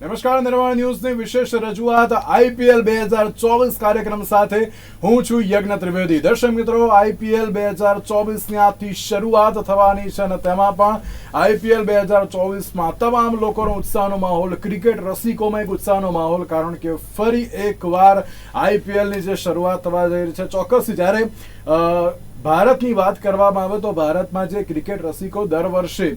નમસ્કાર નિર્માણ ન્યૂઝની વિશેષ રજૂઆત આઈપીએલ બે હજાર ચોવીસ કાર્યક્રમ સાથે હું છું યજ્ઞ ત્રિવેદી. દર્શક મિત્રો, આઈપીએલ બે હજાર ચોવીસની આજથી શરૂઆત થવાની છે અને તેમાં પણ આઈપીએલ બે હજાર ચોવીસમાં તમામ લોકોનો ઉત્સાહનો માહોલ, ક્રિકેટ રસિકોમાં એક ઉત્સાહનો માહોલ, કારણ કે ફરી એકવાર આઈપીએલની જે શરૂઆત થવા જઈ રહી છે. ચોક્કસ જ્યારે ભારતની વાત કરવામાં આવે તો ભારતમાં જે ક્રિકેટ રસિકો દર વર્ષે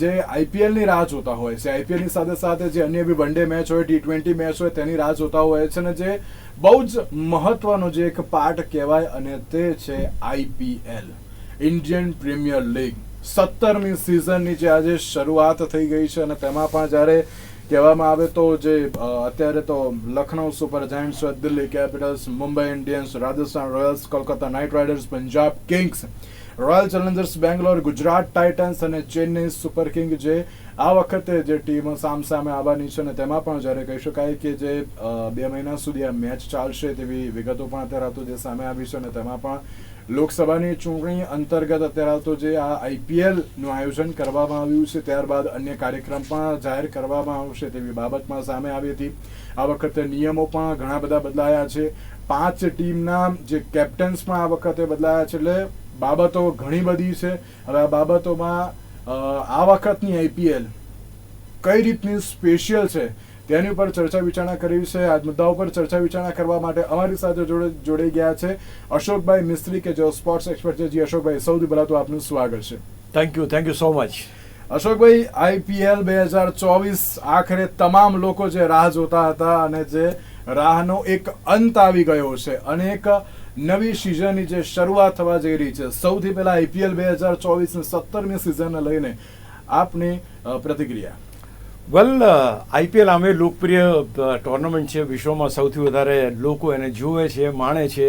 જે આઈપીએલની રાહ જોતા હોય છે, આઈપીએલની સાથે સાથે જે અન્ય બી વન ડે મેચ હોય, ટી ટ્વેન્ટી મેચ હોય, તેની રાહ જોતા હોય છે અને જે બહુ જ મહત્વનો જે એક પાર્ટ કહેવાય અને તે છે આઈપીએલ. Indian premier league. સત્તરમી સિઝનની જે આજે શરૂઆત થઈ ગઈ છે અને તેમાં પણ જ્યારે કહેવામાં આવે તો જે અત્યારે તો Lucknow Super Giants Delhi Capitals, Mumbai Indians, Rajasthan Royals, Kolkata Knight Riders, Punjab Kings, Royal Challengers, Bangalore, Gujarat Titans અને ચેન્નઈ સુપર કિંગ જે આ વખતે જે ટીમો સામસામે આવવાની છે અને તેમાં પણ જ્યારે કહી શકાય કે જે બે મહિના સુધી આ મેચ ચાલશે તેવી વિગતો પણ અત્યારે હાલ તો જે સામે આવી છે અને તેમાં પણ લોકસભાની ચૂંટણી અંતર્ગત અત્યારે હાલ તો જે આ આઈપીએલનું આયોજન કરવામાં આવ્યું છે, ત્યારબાદ અન્ય કાર્યક્રમ પણ જાહેર કરવામાં આવશે તેવી બાબતમાં સામે આવી હતી. આ વખતે નિયમો પણ ઘણા બધા બદલાયા છે. પાંચ ટીમના જે કેપ્ટન્સ પણ આ વખતે બદલાયા છે, એટલે બાબતો ઘણી બધી છે. હવે આ બાબતોમાં આ વખતની આઈપીએલ કઈ રીતની સ્પેશિયલ છે? તેની ઉપર ચર્ચા વિચારણા કરી છે. આ મુદ્દા ઉપર ચર્ચા વિચારણા કરવા માટે અમારી સાથે જોડે જોડાઈ ગયા છે અશોકભાઈ મિસ્ત્રી કે જેઓ સ્પોર્ટ્સ એક્સપર્ટ છે. જી અશોકભાઈ સૌથી પહેલા તો આપનું સ્વાગત છે. Thank you thank you so much Ashokbhai IPL બે હજાર ચોવીસ આખરે તમામ લોકો જે રાહ જોતા હતા અને જે રાહનો એક અંત આવી ગયો છે. અને એક નવી સિઝનની જે શરૂઆત થવા જઈ રહી છે. સૌથી પહેલા આઈપીએલ બે હજાર ચોવીસની સત્તરમી સિઝનને લઈને આપની પ્રતિક્રિયા. વેલ આઈપીએલ આમે લોકપ્રિય ટુર્નામેન્ટ છે. વિશ્વમાં સૌથી વધારે લોકો એને જુએ છે, માણે છે.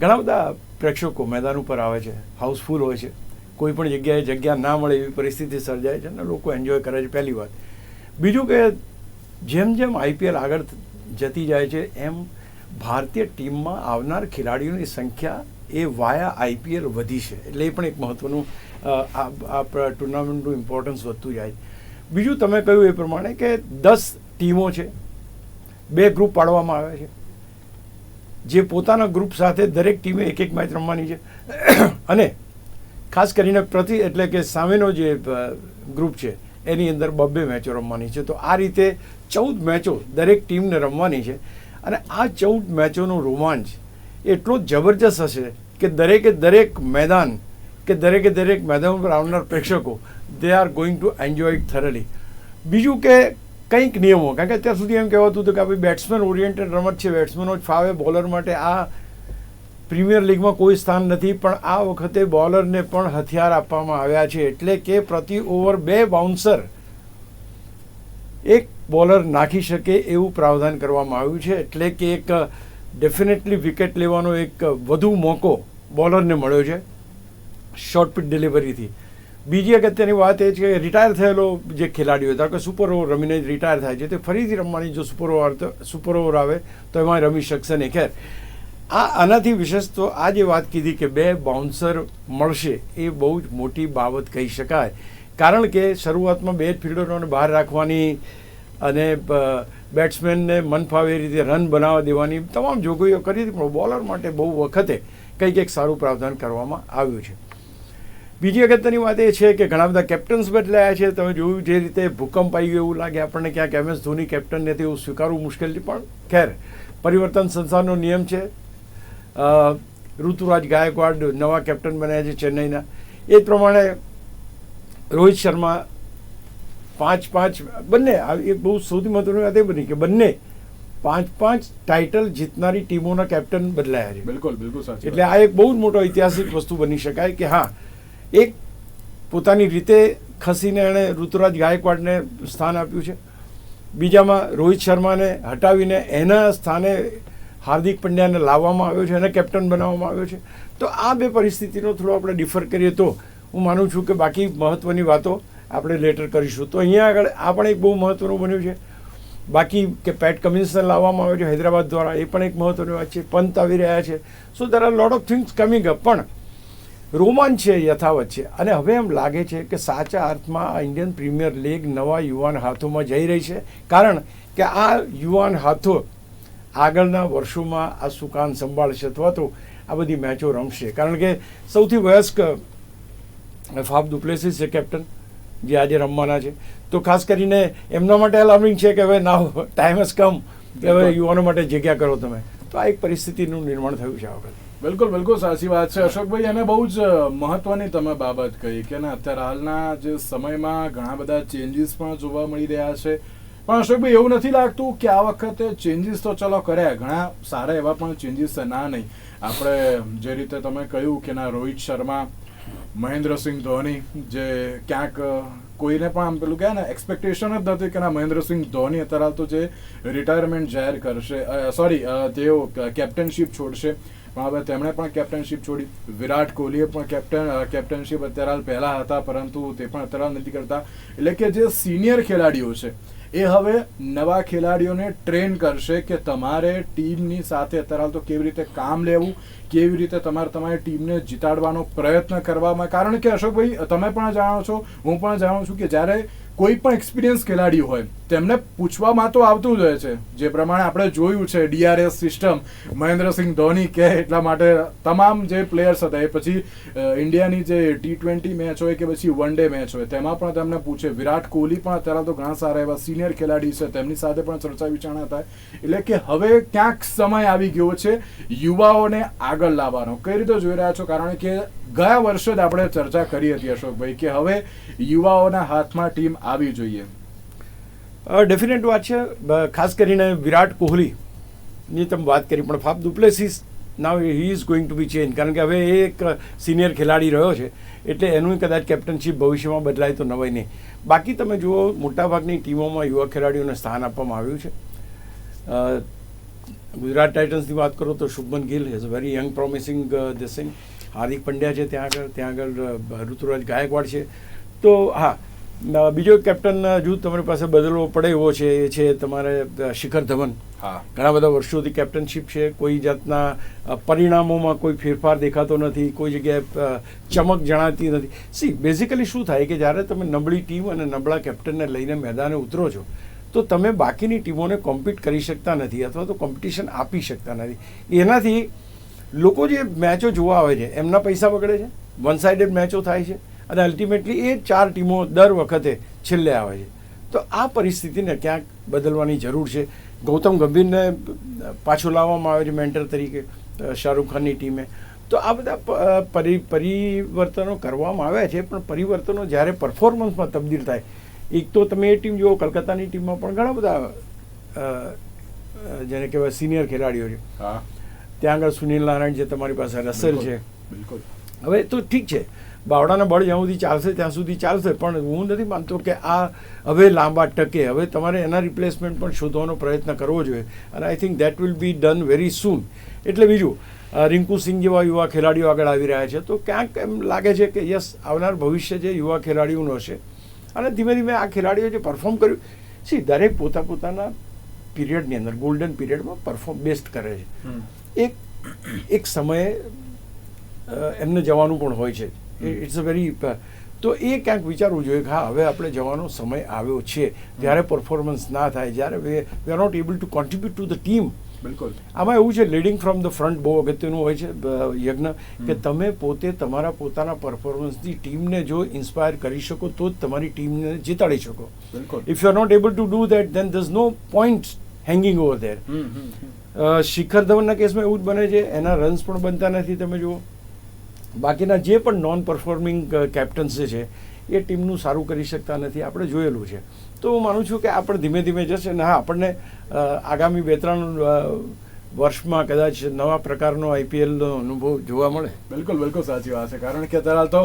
ઘણા બધા પ્રેક્ષકો મેદાન ઉપર આવે છે. હાઉસફુલ હોય છે. કોઈ પણ જગ્યાએ જગ્યા ના મળે એવી પરિસ્થિતિ સર્જાય છે અને લોકો એન્જોય કરે છે. પહેલી વાત. બીજું કે જેમ જેમ આઈપીએલ આગળ જતી જાય છે, એમ ભારતીય ટીમમાં આવનાર ખેલાડીઓની સંખ્યા એ વાયા આઈપીએલ વધી છે. એટલે એ પણ એક મહત્વનું આ આ ટુર્નામેન્ટનું ઇમ્પોર્ટન્સ વધતું જાય. છે બીજું તમે કહ્યું એ પ્રમાણે કે દસ ટીમો છે, બે ગ્રુપ પાડવામાં આવ્યા છે. જે પોતાના ગ્રુપ સાથે દરેક ટીમે એક એક મેચ રમવાની છે. અને ખાસ કરીને પ્રતિ એટલે કે સામેનો જે ગ્રુપ છે, એની અંદર બબ્બે મેચો રમવાની છે. તો આ રીતે ચૌદ મેચો દરેક ટીમને રમવાની છે. અને આ ચૌદ મેચોનો રોમાંચ એટલો જબરજસ્ત હશે કે દરેકે દરેક મેદાન કે દરેકે દરેક મેદાન પર આવનાર પ્રેક્ષકો they are going to enjoy thoroughly બીજું કે કંઈક નિયમો, કારણ કે અત્યાર સુધી એમ કહેવાતું હતું કે ભાઈ બેટ્સમેન ઓરિએન્ટેડ રમત છે બેટ્સમેનો જ ફાવે બોલર માટે. આ પ્રીમિયર લીગમાં કોઈ સ્થાન નથી, પણ આ વખતે બોલરને પણ હથિયાર આપવામાં આવ્યા છે. એટલે કે પ્રતિ ઓવર બે બાઉન્સર એક બોલર નાખી શકે એવું પ્રાવધાન કરવામાં આવ્યું છે. એટલે કે એક ડેફિનેટલી વિકેટ લેવાનો એક વધુ મોકો બોલરને મળ્યો છે. શોર્ટ પિચ ડિલિવરીથી બીજી અગત્યની વાત એ છે કે રિટાયર થયેલો જે ખેલાડીઓ ધારો કે સુપર ઓવર રમીને રિટાયર થાય છે, તે ફરીથી રમવાની જો સુપર ઓવર સુપર ઓવર આવે, તો એમાં રમી શકશે નહીં. ખેર, આ આનાથી વિશેષ તો આ જે વાત કીધી કે બે બાઉન્સર મળશે, એ બહુ જ મોટી બાબત કહી શકાય. કારણ કે શરૂઆતમાં બે ફિલ્ડરોને બહાર રાખવાની અને બેટ્સમેનને મન ફાવે એ રીતે રન બનાવવા દેવાની તમામ જોગવાઈઓ કરી હતી, પણ બોલર માટે બહુ વખતે કંઈક એક સારું પ્રાવધાન કરવામાં આવ્યું છે. બીજી અગત્યની વાત એ છે કે ઘણા બધા કેપ્ટન્સ બદલાયા છે. તમે જોયું જે રીતે ભૂકંપ આવી ગયો એવું લાગે આપણને ક્યાંક એમ એસ ધોની કેપ્ટન નથી એવું સ્વીકારવું મુશ્કેલ છે પણ ખેર પરિવર્તન સંસારનો નિયમ છે. ઋતુરાજ ગાયકવાડ નવા કેપ્ટન બન્યા છે ચેન્નઈના. એ જ પ્રમાણે રોહિત શર્મા પાંચ પાંચ બંને એ બહુ સૌથી મહત્વની વાત એ બની કે બંને પાંચ પાંચ ટાઇટલ જીતનારી ટીમોના કેપ્ટન બદલાયા છે. બિલકુલ બિલકુલ સાચી એટલે આ એક બહુ જ મોટો ઐતિહાસિક વસ્તુ બની શકાય કે હા એક પોતાની રીતે ખસીને એણે ઋતુરાજ ગાયકવાડને સ્થાન આપ્યું છે. બીજામાં રોહિત શર્માને હટાવીને એના સ્થાને હાર્દિક પંડ્યાને લાવવામાં આવ્યો છે એને કેપ્ટન બનાવવામાં આવ્યો છે. તો આ બે પરિસ્થિતિનો થોડો આપણે ડિફર કરીએ તો હું માનું છું કે બાકી મહત્ત્વની વાતો આપણે લેટર કરીશું. તો અહીંયા આગળ આ પણ એક બહુ મહત્ત્વનું બન્યું છે. બાકી કે પેટ કમિન્સને લાવવામાં આવ્યો છે, હૈદરાબાદ દ્વારા એ પણ એક મહત્ત્વની વાત છે. પંત આવી રહ્યા છે. So there are lot of things coming up પણ રોમાંચ છે યથાવત છે. અને હવે એમ લાગે છે કે સાચા અર્થમાં આ ઇન્ડિયન પ્રીમિયર લીગ નવા યુવાન હાથોમાં જઈ રહી છે. કારણ કે આ યુવાન હાથો આગળના વર્ષોમાં આ સુકાન સંભાળશે અથવા તો આ બધી મેચો રમશે. કારણ કે સૌથી વયસ્ક ફાફ દુપ્લેસિસ છે કેપ્ટન જે આજે રમવાના છે. તો ખાસ કરીને એમના માટે અલાર્મિંગ છે કે હવે ના ટાઈમ હેઝ કમ કે હવે યુવાનો માટે જગ્યા કરો તમે. તો આ એક પરિસ્થિતિનું નિર્માણ થયું છે આ વખતે. બિલકુલ બિલકુલ સાચી વાત છે. અશોકભાઈ, અને બહુ જ મહત્વની તમે બાબત કહી કે ના અત્યારે હાલના જે સમયમાં ઘણા બધા ચેન્જીસ પણ જોવા મળી રહ્યા છે. પણ અશોકભાઈ, એવું નથી લાગતું કે આ વખતે ચેન્જીસ તો ચલો કર્યા, ઘણા સારા એવા પણ ચેન્જીસ છે. ના, નહીં. આપણે જે રીતે તમે કહ્યું કે ના રોહિત શર્મા, મહેન્દ્રસિંહ ધોની જે ક્યાંક કોઈને પણ આમ પેલું કહે ને એક્સપેક્ટેશન જ નથી કે ના મહેન્દ્રસિંહ ધોની અત્યારે તો જે રિટાયરમેન્ટ જાહેર કરશે. સોરી તેઓ કેપ્ટનશીપ છોડશે. પણ હવે તેમણે પણ કેપ્ટનશીપ છોડી. વિરાટ કોહલીએ પણ કેપ્ટન કેપ્ટનશીપ અત્યારે હાલ પહેલા હતા, પરંતુ તે પણ અત્યારે નથી કરતા. એટલે કે જે સિનિયર ખેલાડીઓ છે, એ હવે નવા ખેલાડીઓને ટ્રેન કરશે કે તમારે ટીમની સાથે અત્યારે હાલ તો કેવી રીતે કામ લેવું, કેવી રીતે તમારે તમારી ટીમને જીતાડવાનો પ્રયત્ન કરવામાં. કારણ કે અશોકભાઈ, તમે પણ જાણો છો, હું પણ જાણું છું કે જ્યારે કોઈ પણ એક્સપિરિયન્સ ખેલાડી હોય તેમને પૂછવામાં તો આવતું જ હોય છે. જે પ્રમાણે આપણે જોયું છે, ડીઆરએસ સિસ્ટમ, મહેન્દ્રસિંહ ધોની કે એટલા માટે તમામ જે પ્લેયર્સ હતા, એ પછી ઇન્ડિયાની જે ટી ટ્વેન્ટી મેચ હોય કે પછી વન ડે મેચ હોય, તેમાં પણ તેમને પૂછે. વિરાટ કોહલી પણ અત્યારે તો ઘણા સારા એવા સિનિયર ખેલાડી છે, તેમની સાથે પણ ચર્ચા વિચારણા થાય. એટલે કે હવે ક્યાંક સમય આવી ગયો છે, યુવાઓને આગળ લાવવાનો. કઈ રીતે જોઈ રહ્યા છો? કારણ કે ગયા વર્ષે જ આપણે ચર્ચા કરી હતી અશોકભાઈ કે હવે યુવાઓના હાથમાં ટીમ આવી જોઈએ. ડેફિનેટ વાત છે. ખાસ કરીને વિરાટ કોહલીની તમે વાત કરી, પણ Faf du Plessis now he is going to be change કારણ કે હવે એ એક સિનિયર ખેલાડી રહ્યો છે, એટલે એનું કદાચ કેપ્ટનશીપ ભવિષ્યમાં બદલાય તો નવાય નહીં. બાકી તમે જુઓ, મોટાભાગની ટીમોમાં યુવા ખેલાડીઓને સ્થાન આપવામાં આવ્યું છે. ગુજરાત ટાઇટન્સની વાત કરો તો Shubman Gill is very young promising this thing Hardik Pandya છે ત્યાં આગળ ત્યાં આગળ ઋતુરાજ ગાયકવાડ છે. તો હા બીજો કેપ્ટન જૂથ તમારી પાસે બદલવો પડે એવો છે એ છે તમારે શિખર ધવન. હા. ઘણા બધા વર્ષોથી કેપ્ટનશીપ છે કોઈ જાતના પરિણામોમાં કોઈ ફેરફાર દેખાતો નથી કોઈ જગ્યાએ ચમક જણાતી નથી. સી બેઝિકલી શું થાય કે જ્યારે તમે નબળી ટીમ અને નબળા કેપ્ટનને લઈને મેદાને ઉતરો છો તો તમે બાકીની ટીમોને કોમ્પિટ કરી શકતા નથી અથવા તો કોમ્પિટિશન આપી શકતા નથી. એનાથી લોકો જે મેચો જોવા આવે છે એમના પૈસા બગડે છે? વન સાઇડેડ મેચો થાય છે? અને અલ્ટિમેટલી એ ચાર ટીમો દર વખતે છેલ્લે આવે છે. તો આ પરિસ્થિતિને ક્યાંક બદલવાની જરૂર છે. ગૌતમ ગંભીરને પાછો લાવવામાં આવે છે મેન્ટર તરીકે શાહરૂખ ખાનની ટીમે. તો આ બધા પરિવર્તનો કરવામાં આવ્યા છે પણ પરિવર્તનો જ્યારે પરફોર્મન્સમાં તબદીલ થાય એક તો તમે એ ટીમ જુઓ કલકત્તાની ટીમમાં પણ ઘણા બધા જેને કહેવાય સિનિયર ખેલાડીઓ છે. હા. ત્યાં આગળ સુનિલ નારાયણ છે તમારી પાસે રસેલ છે. બિલકુલ. હવે તો ઠીક છે. બાવડાના બળ જ્યાં સુધી ચાલશે ત્યાં સુધી ચાલશે. પણ હું નથી માનતો કે આ હવે લાંબા ટકે. હવે તમારે એના રિપ્લેસમેન્ટ પણ શોધવાનો પ્રયત્ન કરવો જોઈએ. અને I think that will be done very soon એટલે બીજું રિંકુ સિંહ જેવા યુવા ખેલાડીઓ આગળ આવી રહ્યા છે. તો ક્યાંક એમ લાગે છે કે યસ આવનાર ભવિષ્ય જે યુવા ખેલાડીઓનું હશે અને ધીમે ધીમે આ ખેલાડીઓ જે પરફોર્મ કર્યું સી દરેક પોતા પોતાના પીરિયડની અંદર ગોલ્ડન પીરિયડમાં પરફોર્મ બેસ્ટ કરે છે. એક એક સમયે એમને જવાનું પણ હોય છે. ઇટ્સ અ વેરી તો એ ક્યાંક વિચારવું જોઈએ કે હા હવે આપણે જવાનો સમય આવ્યો છે. જ્યારે પરફોર્મન્સ ના થાય જ્યારે we are not able to contribute to the team બિલકુલ. આમાં એવું છે લીડિંગ ફ્રોમ ધ ફ્રન્ટ બહુ અગત્યનું હોય છે યજ્ઞ કે તમે પોતે તમારા પોતાના પરફોર્મન્સથી ટીમને જો ઇન્સ્પાયર કરી શકો તો જ તમારી ટીમને જીતાડી શકો. બિલકુલ. If you are not able to do that then there's no point hanging over there Shikhar ધવનના કેસમાં એવું જ બને છે એના રન્સ પણ બનતા નથી તમે જુઓ. બાકીના જે પણ નોન પરફોર્મિંગ કેપ્ટન્સ છે, એ ટીમનું સારું કરી શકતા નથી. આપણે જોયેલું છે. તો હું માનું છું કે આ પણ ધીમે ધીમે જશે ને હા, આપણને આગામી બે ત્રણ વર્ષમાં કદાચ નવા પ્રકારનો આઈપીએલનો અનુભવ જોવા મળે. બિલકુલ બિલકુલ સાચી વાત છે. કારણ કે અત્યારે તો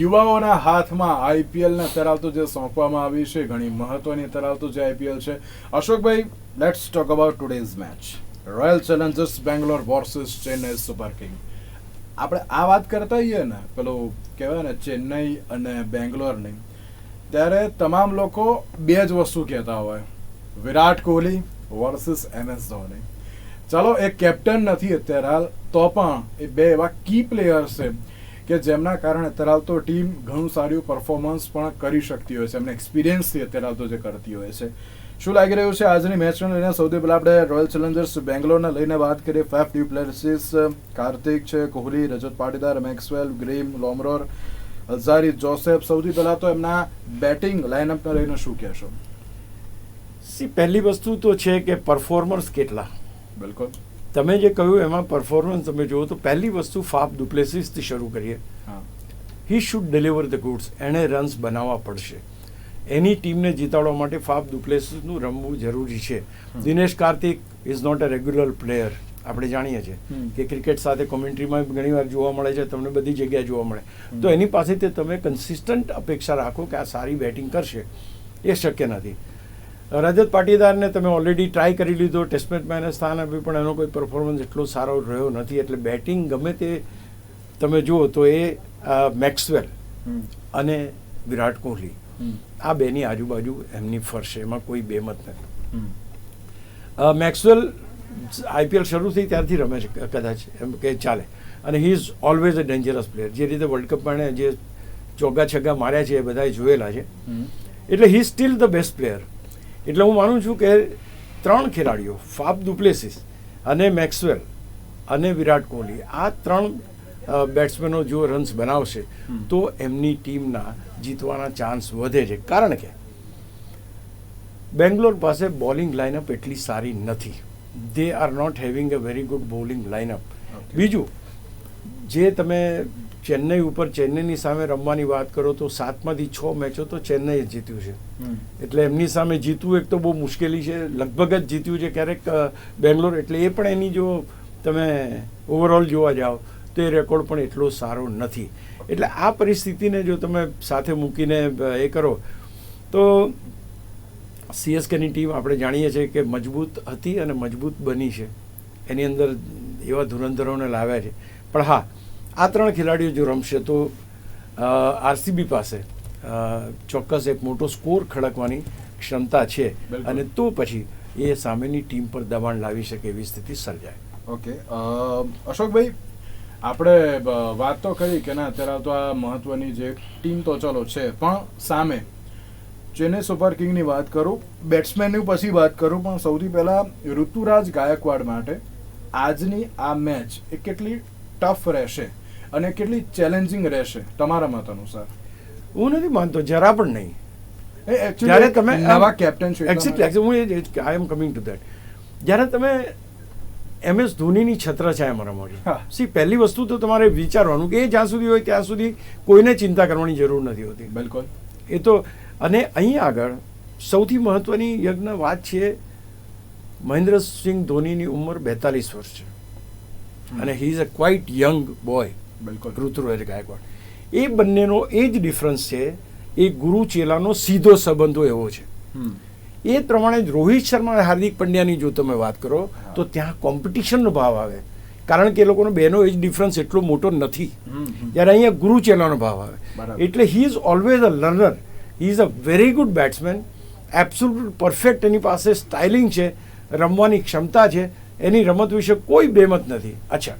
યુવાઓના હાથમાં આઈપીએલને અત્યારે જે સોંપવામાં આવી છે, ઘણી મહત્વની અત્યારે જે આઈપીએલ છે. Ashokbhai let's talk about today's match Royal Challengers Bangalore versus Chennai Super King આપણે આ વાત કરતા હોઈએ ને, પેલું કહેવાય ને, ચેન્નઈ અને બેંગ્લોરની ત્યારે તમામ લોકો બે જ વસ્તુ કહેતા હોય. Virat Kohli versus M S Dhoni. ચાલો, એ કેપ્ટન નથી અત્યારે હાલ, તો પણ એ બે એવા કી પ્લેયર્સ છે કે જેમના કારણે અત્યારે હાલ તો ટીમ ઘણું સારું પરફોર્મન્સ પણ કરી શકતી હોય છે. એમને એક્સપિરિયન્સથી અત્યારે હાલ તો જે કરતી હોય છે. શું લાગી રહ્યું છે આજની મેચને લઈને? સૌથી પહેલા આપણે રોયલ ચેલેન્જર્સ બેંગ્લોરને લઈને વાત કરીએ. ફેફ ડ્યુપ્લેસિસ કાર્તિક છે Kohli Rajat Patidar Maxwell Green Lomror Alzarri Joseph સૌથી પહેલા તો એમના બેટિંગ લાઇનઅપને લઈને શું કહેશો? સી પહેલી વસ્તુ તો છે કે પરફોર્મર્સ કેટલા? બિલકુલ. તમે જે કહ્યું એમાં પરફોર્મન્સ તમે જુઓ તો પહેલી વસ્તુ ફાફ ડુપ્લેસિસથી શરૂ કરીએ. હા. He should deliver the goods એણે રન્સ બનાવવા પડશે. એની ટીમને જીતાડવા માટે ફાફ ડુપ્લેસિસનું રમવું જરૂરી છે. Dinesh Karthik is not a regular player આપણે જાણીએ છીએ કે ક્રિકેટ સાથે કોમેન્ટ્રીમાં ઘણી વાર જોવા મળે છે તમને બધી જગ્યાએ જોવા મળે. તો એની પાસેથી તમે કન્સિસ્ટન્ટ અપેક્ષા રાખો કે આ સારી બેટિંગ કરશે. એ શક્ય નથી. રજત પાટીદારને તમે ઓલરેડી ટ્રાય કરી લીધો ટેસ્ટ મેચમાં એને સ્થાન આપ્યું પણ એનો કોઈ પરફોર્મન્સ એટલો સારો રહ્યો નથી. એટલે બેટિંગ ગમે તે તમે જુઓ તો એ મેક્સવેલ અને વિરાટ કોહલી. આ બેની આજુબાજુ એમની ફરશે એમાં કોઈ બેમત નથી. મેક્સવેલ આઈપીએલ શરૂ થઈ ત્યારથી રમે છે કદાચ એમ કે ચાલે. અને he is always a dangerous player જે રીતે વર્લ્ડ કપમાં એણે જે ચોગ્ગા છગ્ગા માર્યા છે એ બધાએ જોયેલા છે. એટલે he still the best player એટલે હું માનું છું કે ત્રણ ખેલાડીઓ ફાફ દુપ્લેસિસ અને મેક્સવેલ અને વિરાટ કોહલી આ ત્રણ બેટ્સમેનો જો રન્સ બનાવશે તો એમની ટીમના જીતવાના ચાન્સ વધે છે. કારણ કે બેંગ્લોર પાસે બોલિંગ લાઇનઅપ એટલી સારી નથી. They are not having a very good bowling lineup બીજું જે તમે ચેન્નઈ ઉપર ચેન્નઈની સામે રમવાની વાત કરો તો સાતમાંથી છ મેચો તો ચેન્નઈએ જ જીત્યું છે. એટલે એમની સામે જીતવું એક તો બહુ મુશ્કેલી છે. લગભગ જ જીત્યું છે ક્યારેક બેંગ્લોર. એટલે એ પણ એની જો તમે ઓવરઓલ જોવા જાઓ તો એ રેકોર્ડ પણ એટલો સારો નથી. એટલે આ પરિસ્થિતિને જો તમે સાથે મૂકીને એ કરો તો સીએસકેની ટીમ આપણે જાણીએ છીએ કે મજબૂત હતી અને મજબૂત બની છે. એની અંદર એવા ધુરંધરોને લાવ્યા છે. પણ હા આ ત્રણ ખેલાડીઓ જો રમશે તો આરસીબી પાસે ચોક્કસ એક મોટો સ્કોર ખડકવાની ક્ષમતા છે. અને તો પછી એ સામેની ટીમ પર દબાણ લાવી શકે એવી સ્થિતિ સર્જાય. ઓકે અશોકભાઈ આપણે વાત તો કરી કે ના અત્યારે તો આ મહત્વની જે ટીમ તો ચલો છે પણ સામે ચેન્નઈ સુપર કિંગની વાત કરું બેટ્સમેનની પછી વાત કરું પણ સૌથી પહેલા ઋતુરાજ ગાયકવાડ માટે આજની આ મેચ એ કેટલી ટફ રહેશે અને કેટલી ચેલેન્જિંગ રહેશે તમારા મત અનુસાર? હું નથી માનતો જરા પણ નહીં. જ્યારે તમે નવા કેપ્ટન છો એક્ઝેક્ટલી. હું I am coming to that જ્યારે તમે એમ એસ ધોનીની છત્રછાયામાં રમો છો હા. સી પહેલી વસ્તુ તો તમારે વિચારવાનું કે એ જ્યાં સુધી હોય ત્યાં સુધી કોઈને ચિંતા કરવાની જરૂર નથી હોતી. બિલકુલ. એ તો અને અહીં આગળ સૌથી મહત્વની યજ્ઞ વાત છે મહેન્દ્રસિંહ ધોનીની ઉંમર બેતાલીસ વર્ષ છે. અને he is a quite young boy બિલકુલ. ઋતુરાજ ગાયકવાડ. એ બંનેનો એ જ ડિફરન્સ છે એ ગુરુ ચેલાનો સીધો સંબંધો એવો છે. હમ. એ પ્રમાણે જ રોહિત શર્મા અને હાર્દિક પંડ્યાની જો તમે વાત કરો તો ત્યાં કોમ્પિટિશનનો ભાવ આવે. કારણ કે એ લોકોનો બેનો એજ ડિફરન્સ એટલો મોટો નથી. જ્યારે અહીંયા ગુરુ ચેલાનો ભાવ આવે. એટલે he is always a learner he is a very good batsman absolute perfect એની પાસે સ્ટાઇલિંગ છે રમવાની ક્ષમતા છે. એની રમત વિશે કોઈ બેમત નથી. અચ્છા.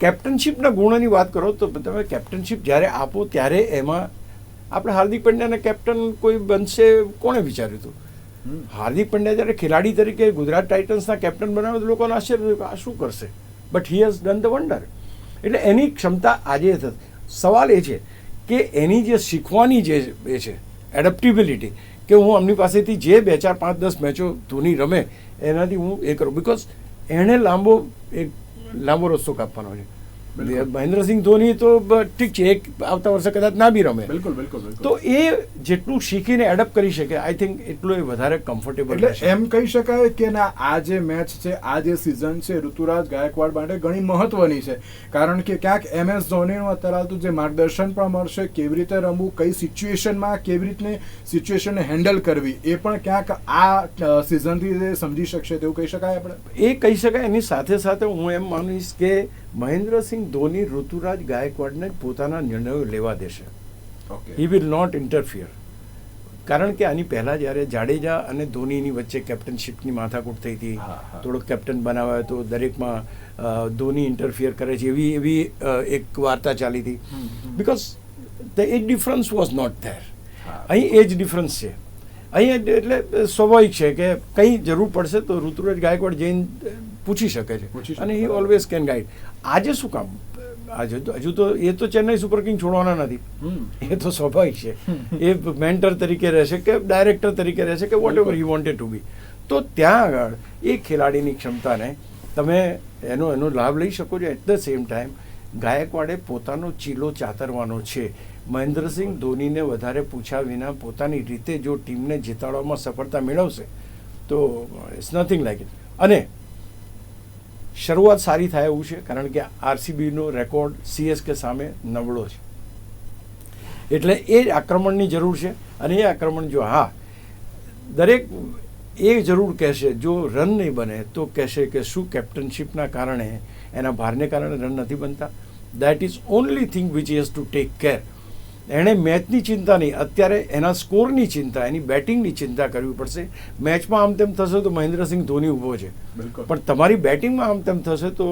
કેપ્ટનશીપના ગુણોની વાત કરો તો તમે કેપ્ટનશીપ જ્યારે આપો ત્યારે એમાં આપણે હાર્દિક પંડ્યાને કેપ્ટન કોઈ બનશે કોણે વિચાર્યું હતું? હાર્દિક પંડ્યા જ્યારે ખેલાડી તરીકે ગુજરાત ટાઇટન્સના કેપ્ટન બનાવ્યો તો લોકોને આશ્ચર્ય થયું કે આ શું કરશે? But he has done the wonder એટલે એની ક્ષમતા આજે થશે સવાલ એ છે કે એની જે શીખવાની જે એ છે એડપ્ટિબિલિટી કે હું આમની પાસેથી જે બે ચાર પાંચ દસ મેચો ધોની રમે એનાથી હું એ કરું. બિકોઝ એણે લાંબો એક લાંબો રસ્તો કાપવાનો છે. મહેન્દ્રસિંહ ધોની તો ઠીક છે એક આવતા વર્ષે કદાચ ના બી રમે. બિલકુલ બિલકુલ તો એ જેટલું શીખીને એડપ્ટ કરી શકે આઈ થિંક એટલું એ વધારે કમ્ફર્ટેબલ એટલે એમ કહી શકાય કે ના આ જે મેચ છે આ જે સિઝન છે ઋતુરાજ ગાયકવાડ માટે ઘણી મહત્વની છે. કારણ કે ક્યાંક એમ એસ ધોનીનું અત્યારે જે માર્ગદર્શન પણ મળશે કેવી રીતે રમવું કઈ સિચ્યુએશનમાં કેવી રીતની સિચ્યુએશનને હેન્ડલ કરવી એ પણ ક્યાંક આ સિઝનથી સમજી શકશે તેવું કહી શકાય આપણે? એ કહી શકાય એની સાથે સાથે હું એમ માનીશ કે મહેન્દ્રસિંહ ધોની ઋતુરાજ ગાયકવાડને પોતાના નિર્ણયો લેવા દેશે. હી વિલ નોટ ઇન્ટરફિયર કારણ કે આની પહેલાં જ્યારે જાડેજા અને ધોનીની વચ્ચે કેપ્ટનશીપની માથાકૂટ થઈ હતી. થોડોક કેપ્ટન બનાવાયો તો દરેકમાં ધોની ઇન્ટરફિયર કરે છે. એવી એવી એક વાર્તા ચાલી હતી. Because the age difference was not there. અહીં એજ ડિફરન્સ છે. અહીં એટલે સ્વાભાવિક છે કે કંઈ જરૂર પડશે તો ઋતુરાજ ગાયકવાડ જઈને પૂછી શકે છે. અને હી ઓલવેઝ કેન ગાઈડ આજે શું કામ? આજે તો હજુ તો એ તો ચેન્નઈ સુપર કિંગ છોડવાના નથી. એ તો સ્વાભાવિક છે. એ મેન્ટર તરીકે રહેશે કે ડાયરેક્ટર તરીકે રહેશે કે whatever. He wanted to be તો ત્યાં આગળ એ ખેલાડીની ક્ષમતાને તમે એનો એનો લાભ લઈ શકો છો. એટ ધ સેમ ટાઈમ ગાયકવાડે પોતાનો ચીલો ચાતરવાનો છે. મહેન્દ્રસિંહ ધોનીને વધારે પૂછ્યા વિના પોતાની રીતે જો ટીમને જીતાડવામાં સફળતા મેળવશે તો ઇટ્સ નથિંગ લાઈક ઇટ અને શરૂઆત સારી થાય એવું છે, કારણ કે આરસીબીનો રેકોર્ડ સીએસકે સામે નબળો છે. એટલે એ જ આક્રમણની જરૂર છે અને એ આક્રમણ જો હા, દરેક એ જરૂર કહેશે, જો રન નહીં બને તો કહેશે કે શું કેપ્ટનશીપના કારણે એના ભારને કારણે રન નથી બનતા. That is only thing which has to take care એણે મેચની ચિંતા નહીં અત્યારે એના સ્કોરની ચિંતા એની બેટિંગની ચિંતા કરવી પડશે. મેચમાં આમ તેમ થશે તો મહેન્દ્રસિંહ ધોની ઊભો છે. પણ તમારી બેટિંગમાં આમ તેમ થશે તો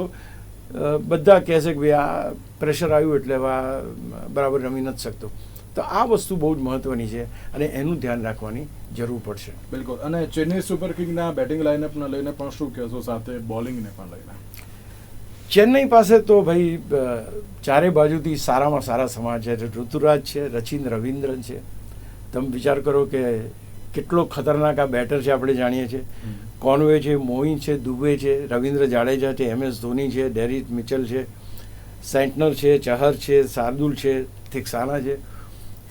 બધા કહેશે કે ભાઈ આ પ્રેશર આવ્યું એટલે આ બરાબર રમી નથી શકતો. તો આ વસ્તુ બહુ જ મહત્વની છે અને એનું ધ્યાન રાખવાની જરૂર પડશે. બિલકુલ. અને ચેન્નઈ સુપર કિંગના બેટિંગ લાઇનઅપને લઈને પણ શું કહેશો સાથે બોલિંગને પણ લઈને? ચેન્નઈ પાસે તો ભાઈ ચારે બાજુથી સારામાં સારા સમાજ છે. ઋતુરાજ છે રચિન રવિન્દ્રન છે. તમે વિચાર કરો કે કેટલો ખતરનાક આ બેટર છે આપણે જાણીએ છીએ. કોનવે છે મોહિન છે દુબે છે રવિન્દ્ર જાડેજા છે એમ એસ ધોની છે ડેરિક મિચલ છે સેન્ટનર છે ચહર છે શાર્દુલ છે થિક્સાના છે.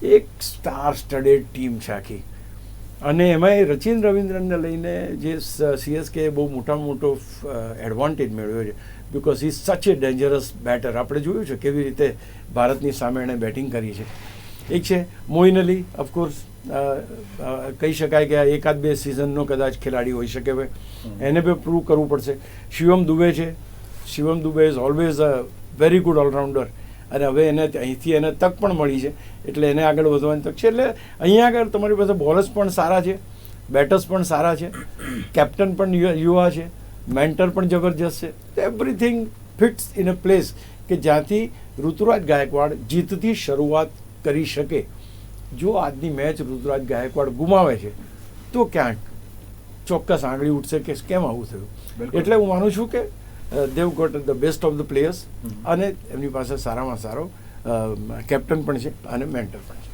એક સ્ટાર સ્ટડેડ ટીમ છે આખી. અને એમાંય રચિન રવિન્દ્રનને લઈને જે સીએસકે બહુ મોટામાં મોટો એડવાન્ટેજ મેળવ્યો છે. બિકોઝ ઇઝ સચ એ ડેન્જરસ બેટર આપણે જોયું છે કેવી રીતે ભારતની સામે એણે બેટિંગ કરી છે. એક છે? મોઇન અલી ઓફકોર્સ કહી શકાય કે આ એકાદ બે સિઝનનો કદાચ ખેલાડી હોઈ શકે હવે. એને બી પ્રૂવ કરવું પડશે. શિવમ દુબે છે. Shivam Dube is always a very good allrounder અને હવે એને અહીંથી એને તક પણ મળી છે. એટલે એને આગળ વધવાની તક છે. એટલે અહીંયા આગળ તમારી પાસે બોલર્સ પણ સારા છે. બેટર્સ પણ સારા છે. કેપ્ટન પણ યુવા છે. મેન્ટર પણ જબરજસ્ત છે. Everything fits in a place કે જ્યાંથી ઋતુરાજ ગાયકવાડ જીતથી શરૂઆત કરી શકે. જો આજની મેચ ઋતુરાજ ગાયકવાડ ગુમાવે છે તો ક્યાંક ચોક્કસ આંગળી ઉઠશે કે કેમ આવું થયું? એટલે હું માનું છું કે they've got the best of the players અને એમની પાસે સારામાં સારો કેપ્ટન પણ છે અને મેન્ટર પણ છે.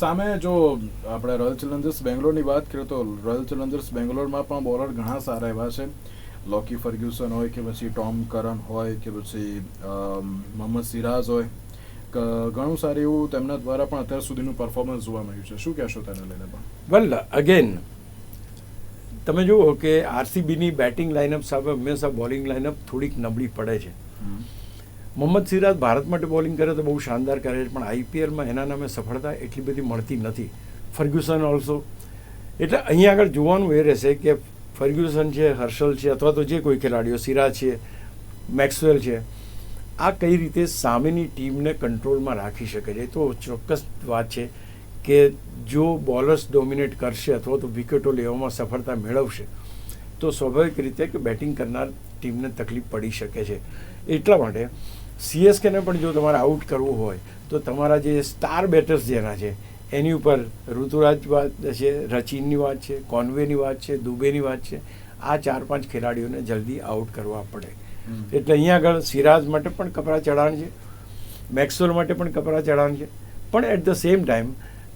સામે જો આપણે રોયલ ચેલેન્જર્સ બેંગ્લોરની વાત કરીએ તો રોયલ ચેલેન્જર્સ બેંગ્લોરમાં પણ બોલર ઘણા સારા એવા છે. લોકી ફર્ગ્યુસન હોય કે પછી ટોમ કરન હોય કે પછી મોહમ્મદ સિરાજ હોય ઘણું સારું એવું તેમના દ્વારા પણ અત્યાર સુધીનું પરફોર્મન્સ જોવા મળ્યું છે. શું કહેશો તેને લઈને પણ? વેલ અગેન તમે જુઓ કે આરસીબીની બેટિંગ લાઇનઅપ સામે હંમેશા બોલિંગ લાઇનઅપ થોડીક નબળી પડે છે. મોહમ્મદ સિરાજ ભારત માટે બોલિંગ કરે તો બહુ શાનદાર કરે છે પણ આઈપીએલમાં એના નામે સફળતા એટલી બધી મળતી નથી. ફર્ગ્યુસન ઓલ્સો એટલે અહીં આગળ જોવાનું એ રહેશે કે ફર્ગ્યુસન છે, હર્ષલ છે, અથવા તો જે કોઈ ખેલાડીઓ, સિરાજ છે, મેક્સવેલ છે, આ કઈ રીતે સામેની ટીમને કંટ્રોલમાં રાખી શકે છે? તો ચોક્કસ વાત છે કે જો બોલર્સ ડોમિનેટ કરશે અથવા તો વિકેટો લેવામાં સફળતા મેળવશે, તો સ્વાભાવિક રીતે કે બેટિંગ કરનાર ટીમને તકલીફ પડી શકે છે. એટલા માટે સીએસકેને પણ જો તમારે આઉટ કરવું હોય, તો તમારા જે સ્ટાર બેટર્સ જેના છે એની ઉપર ઋતુરાજ વાત છે રચિનની વાત છે કોન્વેની વાત છે દુબેની વાત છે આ ચાર પાંચ ખેલાડીઓને જલ્દી આઉટ કરવા પડે. એટલે અહીંયા આગળ સિરાજ માટે પણ કપરા ચઢાણ છે મેક્સવેલ માટે પણ કપરા ચઢાણ છે. પણ એટ ધ સેમ ટાઈમ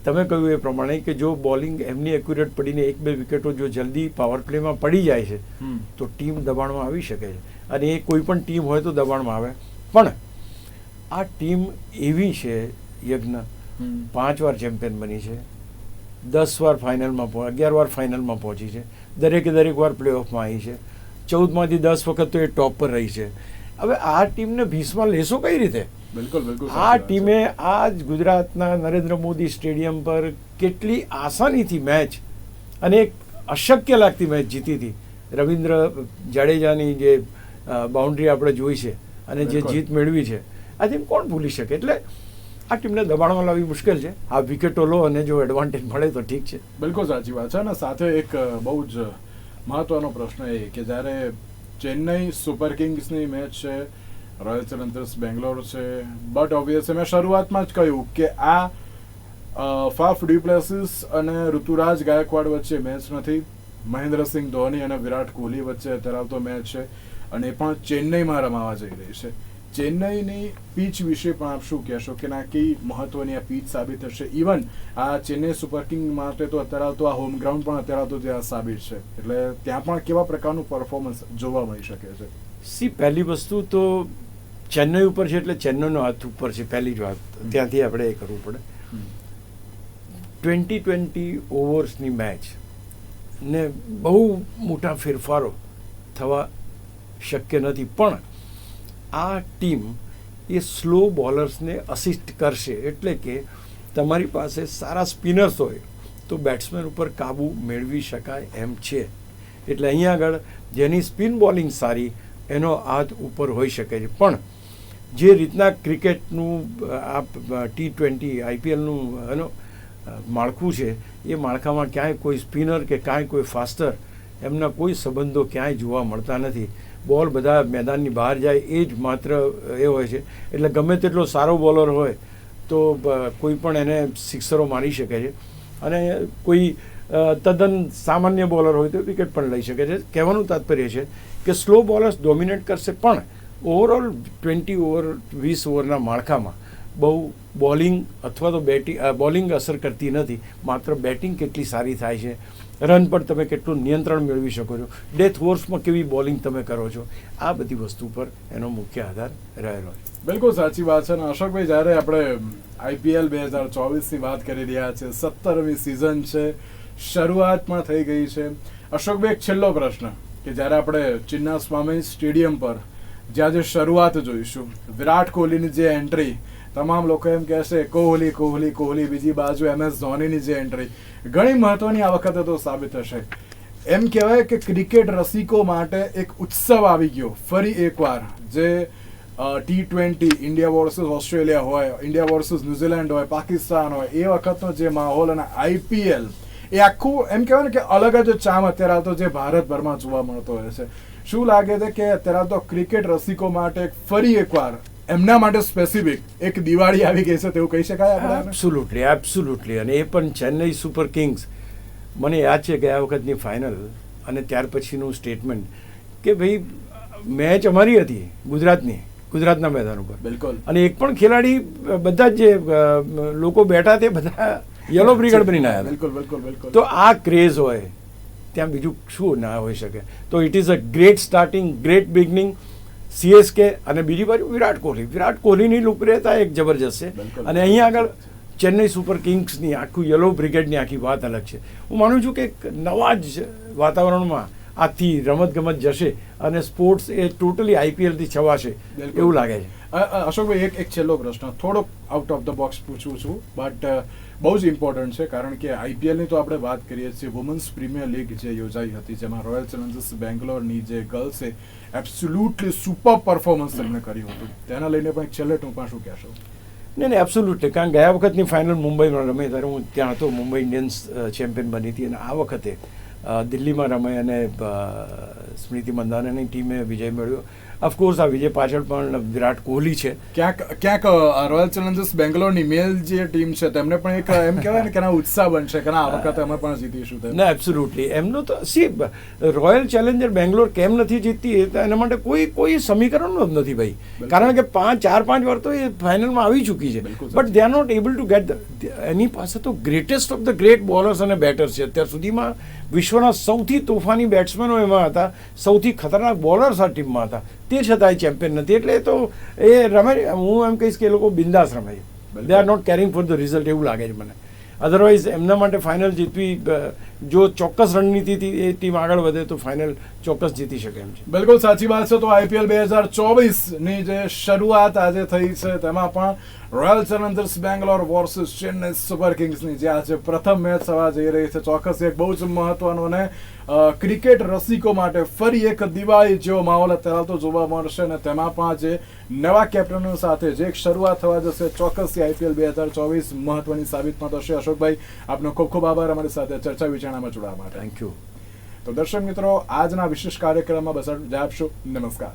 તમે કહ્યું એ પ્રમાણે કે જો બોલિંગ એમની એક્યુરેટ પડીને એક બે વિકેટો જો જલ્દી પાવર પ્લેમાં પડી જાય છે તો ટીમ દબાણમાં આવી શકે છે. અને એ કોઈ પણ ટીમ હોય તો દબાણમાં આવે. પણ આ ટીમ એવી છે યજ્ઞ. પાંચ વાર ચેમ્પિયન બની છે. દસ વાર ફાઇનલમાં અગિયાર વાર ફાઇનલમાં પહોંચી છે. દરેકે દરેક વાર પ્લેઓફમાં આવી છે. ચૌદમાંથી દસ વખત તો એ ટોપ પર રહી છે. હવે આ ટીમને ભીસમાં લેશો કઈ રીતે? બિલકુલ બિલકુલ આ ટીમે આ જ ગુજરાતના નરેન્દ્ર મોદી સ્ટેડિયમ પર કેટલી આસાનીથી મેચ અને એક અશક્ય લાગતી મેચ જીતી હતી. રવિન્દ્ર જાડેજાની જે બાઉન્ડ્રી આપણે જોઈ છે અને જે જીત મેળવી છે. આ ટીમ કોણ ભૂલી શકે? એટલે આ ટીમને દબાણમાં લાવવી મુશ્કેલ છે. આ વિકેટો લો અને જો એડવાન્ટેજ મળે તો ઠીક છે. બિલકુલ સાચી વાત છે અને સાથે એક બહુ જ મહત્વનો પ્રશ્ન એ કે જ્યારે ચેન્નઈ સુપર કિંગ્સની મેચ છે, રોયલ ચેલેન્જર્સ બેંગ્લોર છે, બટ ઓબ્વિયસલી મેં શરૂઆતમાં જ કહ્યું કે આ ફાફ ડ્યુપ્લેસિસ અને ઋતુરાજ ગાયકવાડ વચ્ચે મેચ નથી. મહેન્દ્રસિંહ ધોની અને વિરાટ કોહલી વચ્ચે ધરાવતો મેચ છે અને એ પણ ચેન્નઈમાં રમાવા જઈ રહી છે. ચેન્નઈની પીચ વિશે પણ આપ શું કહેશો? કે ના કઈ મહત્વની આ પીચ સાબિત થશે? ઇવન આ ચેન્નઈ સુપર કિંગ માટે તો અત્યારે તો આ હોમ ગ્રાઉન્ડ પણ અત્યારે તો ત્યાં સાબિત છે. એટલે ત્યાં પણ કેવા પ્રકારનું પરફોર્મન્સ જોવા મળી શકે છે? સી પહેલી વસ્તુ તો ચેન્નઈ ઉપર છે એટલે ચેન્નઈનો હાથ ઉપર છે પહેલી જ વાત. ત્યાંથી આપણે એ કરવું પડે. ટ્વેન્ટી ટ્વેન્ટી ઓવર્સની મેચ ને બહુ મોટા ફેરફારો થવા શક્ય નથી. પણ આ ટીમ એ સ્લો બોલર્સને અસિસ્ટ કરશે. એટલે કે તમારી પાસે સારા સ્પિનર્સ હોય તો બેટ્સમેન ઉપર કાબુ મેળવી શકાય એમ છે. એટલે અહીંયા આગળ જેની સ્પિન બોલિંગ સારી એનો હાથ ઉપર હોઈ શકે છે. પણ જે રીતના ક્રિકેટનું, આ ટી ટ્વેન્ટી આઈપીએલનું એનો માળખું છે, એ માળખામાં ક્યાંય કોઈ સ્પિનર કે કાંઈ કોઈ ફાસ્ટર એમના કોઈ સંબંધો ક્યાંય જોવા મળતા નથી. બોલ બધા મેદાનની બહાર જાય એ જ માત્ર, એ હોય છે. એટલે ગમે તેટલો સારો બોલર હોય, તો કોઈ પણ એને સિક્સરો મારી શકે છે. અને કોઈ તદ્દન સામાન્ય બોલર હોય તો વિકેટ પણ લઈ શકે છે. કહેવાનું તાત્પર્ય છે કે સ્લો બોલર્સ ડોમિનેટ કરશે, પણ ઓવરઓલ ટ્વેન્ટી ઓવર, વીસ ઓવરના માળખામાં બહુ બોલિંગ અથવા તો બેટિંગ બોલિંગ અસર કરતી નથી. માત્ર બેટિંગ કેટલી સારી થાય છે. રન પર તમે કેટલું નિયંત્રણ મેળવી શકો છો. ડેથ ઓવર્સમાં કેવી બોલિંગ તમે કરો છો? આ બધી વસ્તુ પર એનો મુખ્ય આધાર રહેલો છે. બિલકુલ સાચી વાત છે અને અશોકભાઈ, જ્યારે આપણે આઈપીએલ બે હજાર ચોવીસની વાત કરી રહ્યા છે સત્તરમી સિઝન છે, શરૂઆતમાં થઈ ગઈ છે. અશોકભાઈ, એક છેલ્લો પ્રશ્ન કે જ્યારે આપણે ચિન્ના સ્વામી સ્ટેડિયમ પર જ્યાં જે શરૂઆત જોઈશું, વિરાટ કોહલીની જે એન્ટ્રી તમામ લોકો એમ કહેશે, કોહલી કોહલી કોહલી, બીજી બાજુ એમ એસ ધોનીની જે એન્ટ્રી ઘણી મહત્વની આ વખતે તો સાબિત થશે. એમ કહેવાય કે ક્રિકેટ રસિકો માટે એક ઉત્સવ આવી ગયો. ફરી એકવાર, જે T twenty India versus Australia હોય ઇન્ડિયા વર્સિસ ન્યુઝીલેન્ડ હોય પાકિસ્તાન હોય, એ વખતનો જે માહોલ અને આઈપીએલ એ આખું એમ કહેવાય ને કે અલગ જ ચામ અત્યારે તો જે ભારતભરમાં જોવા મળતો હોય છે. શું લાગે છે કે અત્યારે તો ક્રિકેટ રસિકો માટે ફરી એકવાર એમના માટે સ્પેસિફિક એક દિવાળી આવી ગઈ છે તેવું કહી શકાય આપણે એબ્સોલ્યુટલી એબ્સોલ્યુટલી અને એ પણ ચેન્નઈ સુપર કિંગ્સ. મને યાદ છે ગયા વખતની ફાઇનલ અને ત્યાર પછીનું સ્ટેટમેન્ટ કે ભાઈ મેચ અમારી હતી ગુજરાતની ગુજરાતના મેદાન ઉપર. બિલકુલ. અને એક પણ ખેલાડી બધા જ જે લોકો બેઠા તે બધા યલો બ્રિગેડ બનીને આવ્યા બિલકુલ બિલકુલ બિલકુલ. તો આ ક્રેઝ હોય ત્યાં બીજું શું ના હોઈ શકે? તો it is a great starting great beginning CSK અને બીજી બાજુ વિરાટ કોહલી. વિરાટ કોહલીની લોકપ્રિયતા એક જબરજસ્ત છે. અને અહીંયા આગળ ચેન્નઈ સુપર કિંગ્સની આખું યલો બ્રિગેડની આખી વાત અલગ છે. હું માનું છું કે એક નવા જ વાતાવરણમાં આથી રમતગમત જશે અને સ્પોર્ટ્સ એ ટોટલી આઈપીએલથી છવાશે. એવું લાગે છે. અશોકભાઈ એક એક છેલ્લો પ્રશ્ન. થોડોક આઉટ ઓફ ધ બોક્સ પૂછું છું બટ બહુ જ ઇમ્પોર્ટન્ટ છે કારણ કે આઈપીએલની તો આપણે વાત કરીએ છીએ. વુમન્સ પ્રીમિયર લીગ જે યોજાઈ હતી જેમાં રોયલ ચેલેન્જર્સ બેંગ્લોરની જે ગર્લ્સે એબ્સોલ્યુટલી સુપર પરફોર્મન્સ તમને કર્યું હતું. તેના લઈને પણ છેલ્લે ટૂંકમાં શું કહેશો? નહીં નહીં એબ્સોલ્યુટલી કારણ ગયા વખતની ફાઇનલ મુંબઈમાં રમે ત્યારે હું ત્યાં હતો. મુંબઈ ઇન્ડિયન્સ ચેમ્પિયન બની હતી. અને આ વખતે દિલ્હીમાં રમે અને સ્મૃતિ મંદાનાની ટીમે વિજય મેળવ્યો. ઓફકોર્સ આ વિજય પાછળ પણ વિરાટ કોહલી છે. ક્યાંક ક્યાંક રોયલ ચેલેન્જર્સ બેંગ્લોરની મેલ જે ટીમ છે તેમને પણ એક એમ કહેવાય ને કે એના ઉત્સાહ બનશે કે ના આ વખતે અમે પણ જીતીશું ના એબ્સોલ્યુટલી એમનો તો સી રોયલ ચેલેન્જર બેંગ્લોર કેમ નથી જીતતી એના માટે કોઈ કોઈ સમીકરણ જ નથી ભાઈ. કારણ કે પાંચ ચાર પાંચ વાર તો એ ફાઇનલમાં આવી ચૂકી છે. But they are not able to get એની પાસે તો greatest of the great bowlers અને બેટર્સ છે. અત્યાર સુધીમાં વિશ્વના સૌથી તોફાની બેટ્સમેનો એમાં હતા. સૌથી ખતરનાક બોલર્સ આ ટીમમાં હતા. તે છતાંય ચેમ્પિયન નથી. એટલે તો એ રમે હું એમ કહીશ કે એ લોકો બિંદાસ રમે છે they are not caring for the result એવું લાગે છે મને. અધરવાઇઝ એમના માટે ફાઇનલ જીતવી જો ચોક્કસ રણનીતિથી એ ટીમ આગળ વધે તો ફાઇનલ ચોક્કસ જીતી શકે એમ છે. બિલકુલ સાચી વાત છે. તો આઈપીએલ બે હજાર ચોવીસની જે શરૂઆત આજે થઈ છે, તેમાં પણ Royal Challengers Bangalore versus Chennai Super કિંગ્સની જે આજે પ્રથમ મેચ થવા જઈ રહી છે. ચોક્કસ એક બહુ જ મહત્વનો અને ક્રિકેટ રસિકો માટે ફરી એક દિવાળી જેવો માહોલ અત્યારે તો જોવા મળશે અને તેમાં પણ આજે નવા કેપ્ટનો સાથે જે એક શરૂઆત થવા જશે, ચોક્કસ આઈપીએલ બે હજાર ચોવીસ મહત્વની સાબિત પણ થશે. અશોકભાઈ, આપનો ખૂબ ખૂબ આભાર. અમારી સાથે ચર્ચા વિચારણામાં જોડાવા માટે. થેન્ક યુ તો દર્શક મિત્રો આજના વિશેષ કાર્યક્રમમાં બસ આપશો. નમસ્કાર.